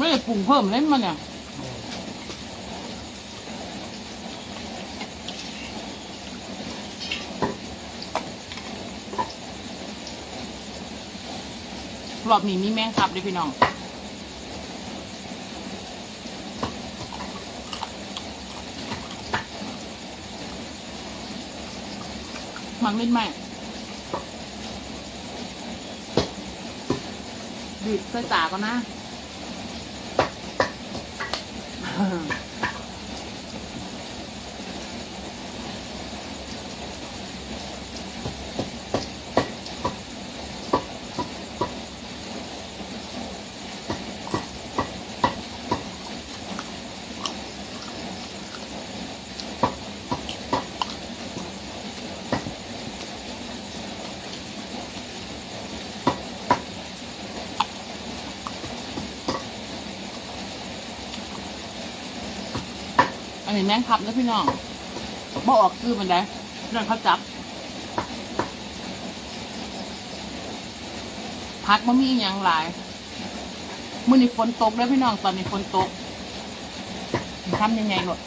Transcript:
ไม่ได้ปรุงเพิ่มเล่นมันเนี่ยรอบนี้มีแมงครับเด้อพี่น้องมังเล่นไหมบีบใส่ตาก่อนนะ อันนี้แมงคับนะพี่น้องบ่ออกซื้อมันได้พี่น้องเขาจับพักมันมีอย่างหลายมื่อนี้ฝนตกแล้วพี่น้องตอนนี้ฝนตกทำยังไงหนด